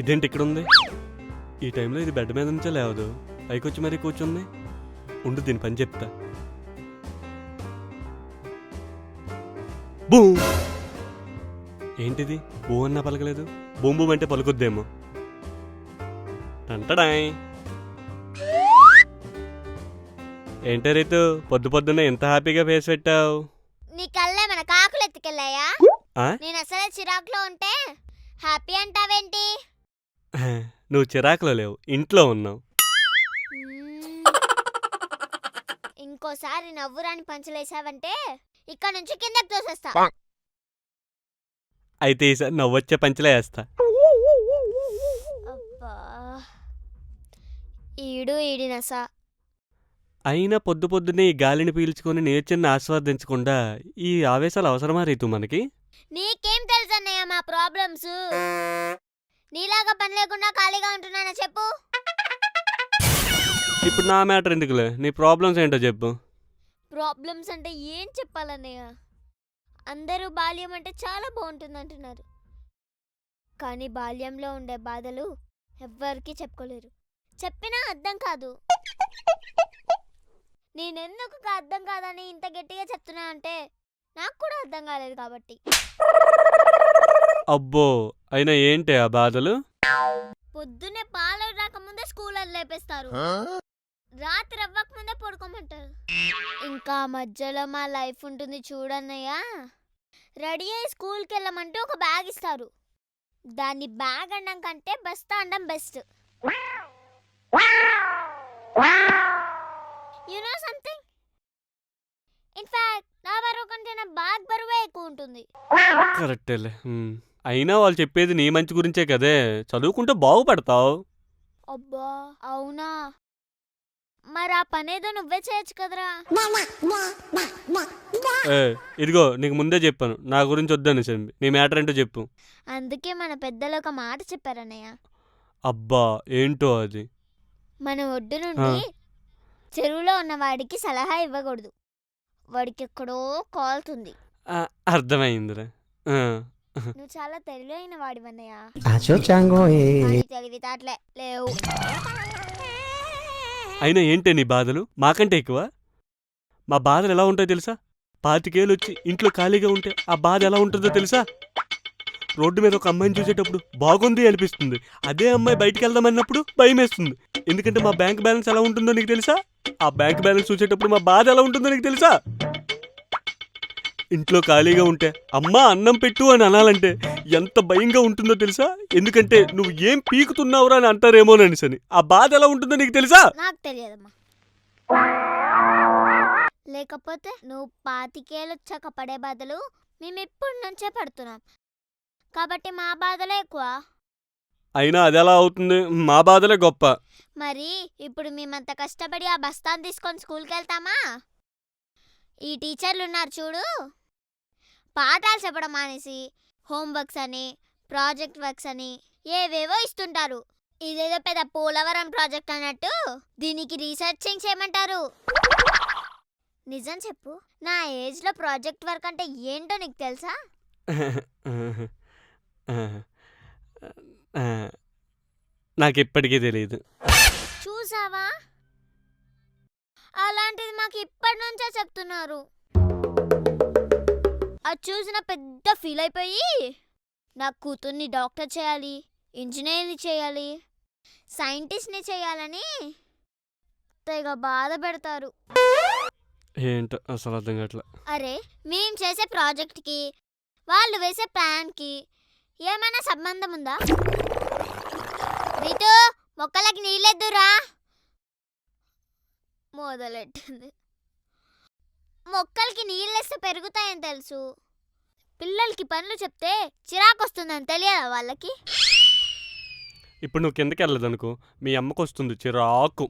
ఇదేంటి ఇక్కడ ఉంది ఈ టైంలో ఇది బెడ్ మీద నుంచే లేవదు. పైకి వచ్చి మరీ కూర్చుంది. ఉండు దీని పని చెప్తా. బూ ఏంటిది? బూ అన్నా పలకలేదు. బూమ్ బూమ్ అంటే పలుకుద్దేమో. టంటడాయ్! ఏంటే రీతు? పొద్దు పొద్దున్న ఎంత హ్యాపీగా ఫేస్ పెట్టావు. నీ కళ్ళే మన కాకులు ఎత్తుకెళ్ళాయా? నేను అసలే చిరాకులో ఉంటే హ్యాపీ అంటావేంటి? నువ్వు చిరాకులో లేవు ఇంట్లో ఉన్నావు. ఇంకోసారి నవ్వురాని పంచలేసావంటే ఇక్కడ నుంచి కిందకి తోసేస్తా. అయితే ఈసారి నవ్వొచ్చే పంచలే వేస్తా. అబ్బా. ఈడు ఈడినస అయినా పొద్దు పొద్దున్నే ఈ గాలిని పీల్చుకొని నేర్చుని ఆస్వాదించకుండా ఈ ఆవేశాలు అవసరమా రీతు మనకి? నీకేం తెలుసు అన్నయ్య మా ప్రాబ్లమ్స్? నీలాగా పని లేకుండా ఖాళీగా ఉంటున్నానా చెప్పు? ఇప్పుడు నా మ్యాటర్ ఎందుకులే? నీ ప్రాబ్లమ్స్ ఏంటో చెప్పు. ప్రాబ్లమ్స్ అంటే ఏం చెప్పాలన్నయ్య? అందరూ బాల్యం అంటే చాలా బాగుంటుంది అంటున్నారు కానీ బాల్యంలో ఉండే బాధలు ఎవ్వరికీ చెప్పుకోలేరు. చెప్పినా అర్థం కాదు. నేనెందుకు అర్థం కాదని ఇంత గట్టిగా చెప్తున్నా అంటే నాకు కూడా అర్థం కాలేదు కాబట్టి. అబ్బో అయినా ఏంటి ఆ బాధలు? పొద్దున్నే పాలు రాకముందే స్కూల్ లేపేస్తారు. రాత్రి అవ్వక ముందే పడుకోమంటారు. ఇంకా మధ్యలో మా లైఫ్ ఉంటుంది చూడన్నయ్య. రెడీ అయ్యి స్కూల్కి వెళ్ళమంటే ఒక బ్యాగ్ ఇస్తారు. దాన్ని బ్యాగ్ అనడం కంటే బస్తా అనడం best. You know something in fact నా బరువు కంటే నా బ్యాగ్ బరువే ఎక్కువ ఉంటుంది. కరెక్టేలే. అయినా వాళ్ళు చెప్పేది నీ మంచి గురించే కదే. చదువుకుంటే బాగుపడతావు. అబ్బా అవునా? మరి ఆ పనేదో నువ్వే చేయొచ్చు కదరా. ఏ ఇదిగో నీకు ముందే చెప్పాను. నా గురించి వద్దని చెప్పి నీ మ్యాటర్ ఏంటో చెప్పు. అందుకే మన పెద్దలు ఒక మాట చెప్పారన్నయ్య. అబ్బా ఏంటో అది? మన ఒడ్డు నుండి చెరువులో ఉన్న వాడికి సలహా ఇవ్వకూడదు. వాడికి ఎక్కడో కాలుతుంది. ఆ, అర్థమైందిరా. ఆ. నువ్వు చాలా తెలివైన వాడివన్నయ్య. కానీ తెలివితేటలే లేవు. అయినా ఏంటే నీ బాధలు? మాకంటే ఎక్కువ? మా బాధలు ఎలా ఉంటాయో తెలుసా? పాతికేళ్ళు వచ్చి ఇంట్లో ఖాళీగా ఉంటే ఆ బాధ ఎలా ఉంటుందో తెలుసా? రోడ్డు మీద ఒక అమ్మాయిని చూసేటప్పుడు బాగుంది అనిపిస్తుంది. అదే అమ్మాయి బయటికి వెళ్దామన్నప్పుడు భయం వేస్తుంది ఎందుకంటే మా బ్యాంక్ బ్యాలెన్స్ ఎలా ఉంటుందో నీకు తెలుసా? ఆ బ్యాంక్ బ్యాలెన్స్ చూసేటప్పుడు మా బాధ ఎలా ఉంటుందో నీకు తెలుసా? ఇంట్లో ఖాళీగా ఉంటే అమ్మా అన్నం పెట్టు అని అనాలంటే ఎంత భయంగా ఉంటుందో తెలుసా? ఎందుకంటే నువ్వు ఏం పీకుతున్నావురా అని అంటారేమోనని సని ఆ బాధ ఎలా ఉంటుందో నీకు తెలుసా? నాకు తెలియదమ్మా. లేకపోతే నువ్వు పాతికేళ్ళు వచ్చాక పడే బాధలు మేము ఇప్పటి నుంచే పడుతున్నాం. కాబట్టి మా బాధలే ఎక్కువ. అయినా అది ఎలా అవుతుంది? మా బాధలే గొప్ప. మరి ఇప్పుడు మేమంత కష్టపడి ఆ బస్తాను తీసుకొని స్కూల్కి వెళ్తామా? ఈ టీచర్లు ఉన్నారు చూడు. పాఠాలు చెప్పడం మానేసి హోంవర్క్స్ అని ప్రాజెక్ట్ వర్క్స్ అని ఏవేవో ఇస్తుంటారు. ఇదేదో పెద్ద పోలవరం ప్రాజెక్ట్ అన్నట్టు దీనికి రీసెర్చింగ్ చేయమంటారు? నిజం చెప్పు. నా ఏజ్లో ప్రాజెక్ట్ వర్క్ అంటే ఏంటో నీకు తెలుసా? నాకు ఇప్పటికీ తెలియదు చూసావా? అలాంటిది మాకు ఇప్పటి నుంచే చెప్తున్నారు. అది చూసిన పెద్ద ఫీల్ అయిపోయి నా కూతుర్ని డాక్టర్ చేయాలి ఇంజనీర్ని చేయాలి సైంటిస్ట్ని చేయాలని తెగ బాధ పెడతారు. ఏంటో అసలు అర్థం కావట్లే. అరే మేం చేసే ప్రాజెక్ట్కి వాళ్ళు వేసే ప్లాన్కి ఏమైనా సంబంధం ఉందా? రీతు మొక్కలకి నీళ్ళెద్దురా? మొదలెట్టింది. మొక్కలకి నీళ్ళేస్తే పెరుగుతాయని తెలుసు. పిల్లలకి పనులు చెప్తే చిరాకు వస్తుందని తెలియదా వాళ్ళకి? ఇప్పుడు నువ్వు కిందకి వెళ్ళదనుకో మీ అమ్మకు వస్తుంది చిరాకు.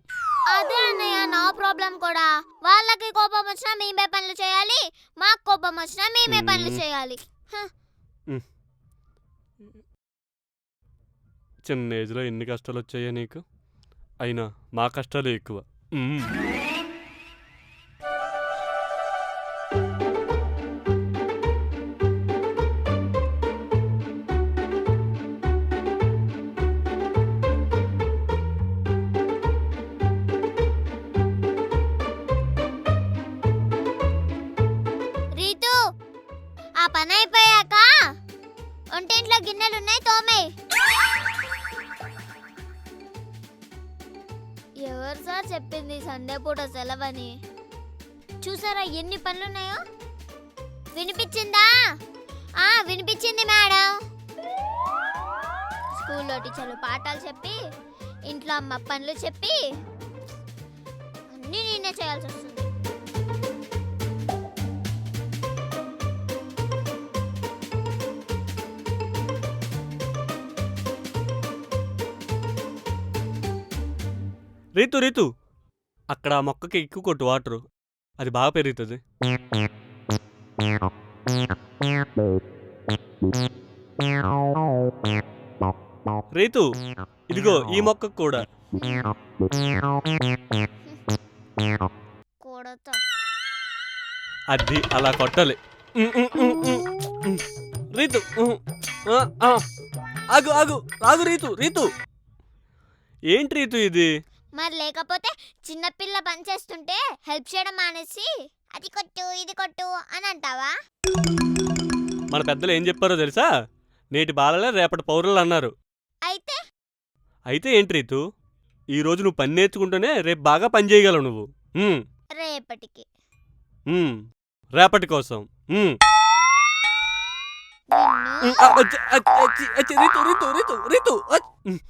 అదే అన్నయ్య నా ప్రాబ్లం కూడా. వాళ్ళకి కోపం వచ్చినా మేమే పనులు చేయాలి మాకు కోపం వచ్చినా మేమే పనులు మ్మ్. చేయాలి. చిన్న ఏజ్లో ఎన్ని కష్టాలు వచ్చాయో నీకు? అయినా మా కష్టాలు ఎక్కువ. మ్మ్. ఎవరు సార్ చెప్పింది సండే పూట సెలవని? చూసారా ఎన్ని పనులున్నాయో? వినిపించిందా? ఆ వినిపించింది మేడం. స్కూల్లో టీచర్లు పాఠాలు చెప్పి ఇంట్లో అమ్మ పనులు చెప్పి అన్నీ నేనే చేయాల్సి వస్తుంది. రీతు రీతు. అక్కడ ఆ మొక్కకి ఎక్కువ కొట్టు వాటరు. అది బాగా పెరుగుతుంది. రీతు ఇదిగో ఈ మొక్కకు కూడా. అది అలా కొట్టాలి. రీతు. ఆగు ఆగు ఆగు రీతు రీతు. ఏంటి రీతు ఇది? మరి లేకపోతే చిన్నపిల్ల పని చేస్తుంటే హెల్ప్ చేయడం మానేసి అది కొట్టు ఇది కొట్టు అని అంటావా? మన పెద్దలు ఏం చెప్పారో తెలుసా? నేటి బాలలే రేపటి పౌరులు అన్నారు. అయితే? అయితే ఏంటి రీతు? ఈ రోజు నువ్వు పని నేర్చుకుంటూనే రేపు బాగా పని చేయగలవు నువ్వు. ఉమ్, రేపటికి. ఉమ్. రేపటి కోసం. ఉమ్. ఆ, అచ్చి, అచ్చి, అచ్చి, అచ్చి, రీతు రీతు రీతు రీతు అచ్. ఉమ్.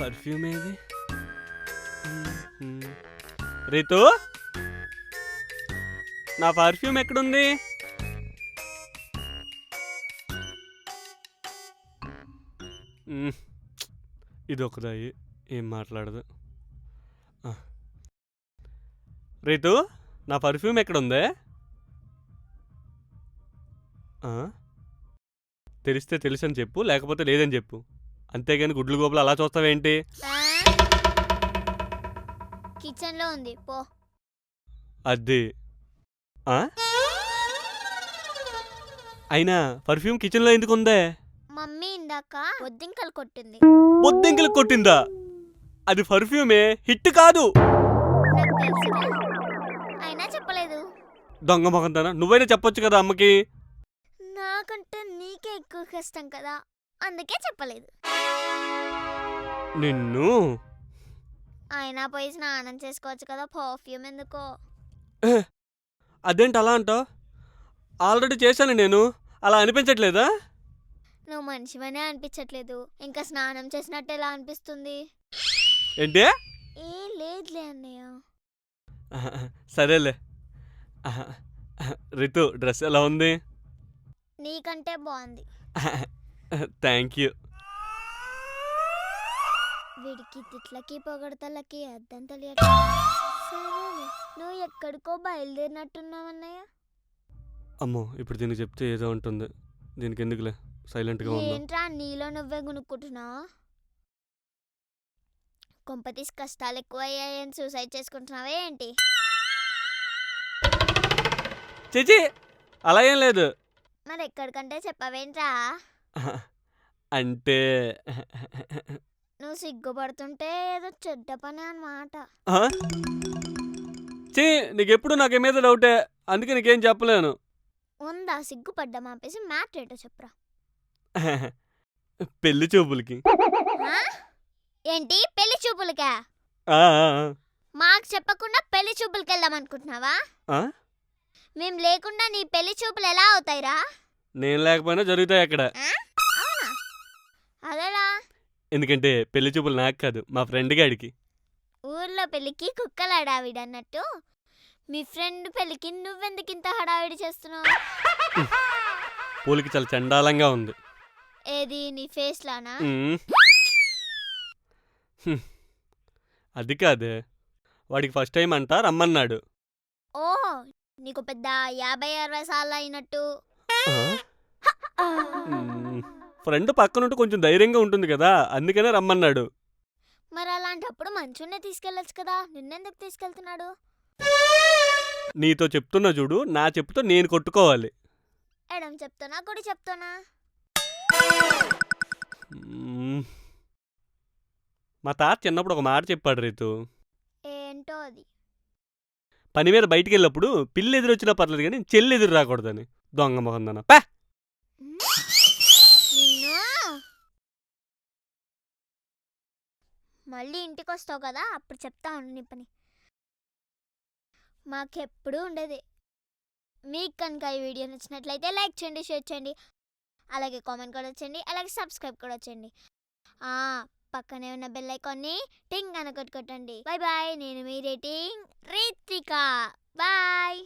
పర్ఫ్యూమ్ ఏది? రీతు? నా పర్ఫ్యూమ్ ఎక్కడుంది? ఇది ఒకదాయి ఏం మాట్లాడదు. రితు రీతు నా పర్ఫ్యూమ్ ఎక్కడుందే? ఆ? తెలిస్తే తెలుసని చెప్పు లేకపోతే లేదని చెప్పు. అంతేగాని గుడ్లు గోపులు అలా చూస్తావేంటి? కిచెన్లో ఉంది పో. అది ఆ? అయినా పర్ఫ్యూమ్ కిచెన్లో ఎందుకు ఉందే? మమ్మీ ఇందాక బొద్దింకలు కొట్టింది. బొద్దింకలు కొట్టిందా? అది పర్ఫ్యూమే హిట్ కాదు. నాకు తెలుసుగా అయినా చెప్పలేదు. దొంగ మొహంతన? నువ్వైనా చెప్పొచ్చు కదా అమ్మకి. నాకంటే నీకే ఎక్కువ కష్టం కదా. అందుకే చెప్పలేదు. నిన్ను? అయినా పోయి స్నానం చేసుకోవచ్చు కదా పర్ఫ్యూమ్ ఎందుకో. అదేంటి అలా అంటావు? ఆల్రెడీ చేశాను నేను. అలా అనిపించట్లేదా? నువ్వు మనిషివనే అనిపించట్లేదు. ఇంకా స్నానం చేసినట్టు ఎలా అనిపిస్తుంది? ఏంటి? ఏ లేదులే అన్నయ్య. సరేలే. రితు డ్రెస్ ఎలా ఉంది? నీకంటే బాగుంది. థ్యాంక్ యూ వీడికి తిట్లకి పొగడతలకి అర్థం తెలియక సరేలే నువ్వు ఎక్కడికో బయలుదేరినట్టున్నావన్నయ్య అమ్మో ఇప్పుడు దీనికి చెప్తే ఏదో ఉంటుంది. దీనికి ఎందుకులే? సైలెంట్గా ఉందాం. ఏంట్రా నీలో నువ్వే గునుక్కుంటున్నావు కొంపతీసి కష్టాలు ఎక్కువ అయ్యాయని సూసైడ్ చేసుకుంటున్నావే ఏంటి? చేచి! అలా ఏం లేదు. మరి ఎక్కడికంటే చెప్పవేంట్రా? అంటే? నువ్వు సిగ్గుపడుతుంటే ఏదో చెడ్డ పని అన్నమాట. ఆ? చీ నీకెప్పుడు నాకు మీద డౌటే. అందుకే నీకేం చెప్పలేను. ఉందా సిగ్గుపడ్డా మాపేసి మ్యాట్ రేటో చెప్పరా. పెళ్ళి చూపులకి. ఆ? ఏంటి? పెళ్ళి చూపులకా? ఆ, ఆ, ఆ. మాకు చెప్పకుండా పెళ్ళి చూపులకి వెళ్దాం అనుకుంటున్నావా ఆ? మేము లేకుండా నీ పెళ్ళి చూపులు ఎలా అవుతాయిరా? నేను లేకపోయినా జరుగుతాయి అక్కడ. ఆ? అవునా? అదేలా? ఎందుకంటే పెళ్ళి చూపులు నాకు కాదు మా ఫ్రెండ్ గాడికి. ఊర్లో పెళ్ళికి కుక్కల హడావిడి అన్నట్టు మీ ఫ్రెండ్ పెళ్ళికి నువ్వెందుకు ఇంత హడావిడి చేస్తున్నావు? పూలకి చాలా చండాలంగా ఉంది. ఏది నీ ఫేస్ లానా. హ్మ్. అది కాదే. వాడికి ఫస్ట్ టైం అంట రమ్మన్నాడు. నీకు పెద్ద యాభై అరవై సార్లు అయినట్టు. ఫ్రెండ్ పక్కనుంటే కొంచెం ధైర్యంగా ఉంటుంది కదా అందుకనే రమ్మన్నాడు. మరి అలాంటప్పుడు మంచున్నే తీసుకెళ్ళొచ్చు కదా నిన్నెందుకు తీసుకెళ్తున్నాడు? నీతో చెప్తున్నా చూడు నా చెప్పుతో నేను కొట్టుకోవాలి. ఎడం చెప్తున్నా కుడి చెప్తున్నా. మ్మ్. మా తాత చిన్నప్పుడు ఒక మాట చెప్పాడు రీతు. ఏంటో అది? పని మీద బయటికి వెళ్ళినప్పుడు పిల్లి ఎదురొచ్చినా పర్లేదు కానీ చెల్లి ఎదురు రాకూడదని. దొంగ మొహందన పా మళ్ళీ ఇంటికి వస్తావు కదా అప్పుడు చెప్తా ఉండు నీ పని. మాకెప్పుడు ఉండేది. మీకు కనుక ఈ వీడియో నచ్చినట్లయితే లైక్ చేయండి షేర్ చేయండి. అలాగే కామెంట్ కూడా వచ్చేయండి అలాగే సబ్స్క్రైబ్ కూడా వచ్చేయండి పక్కనే ఉన్న బెల్ ఐకాన్ని టింగ్ అని కొట్టుకోటండి బాయ్ బాయ్ నేను మీ రేటింగ్ రీతిక. బాయ్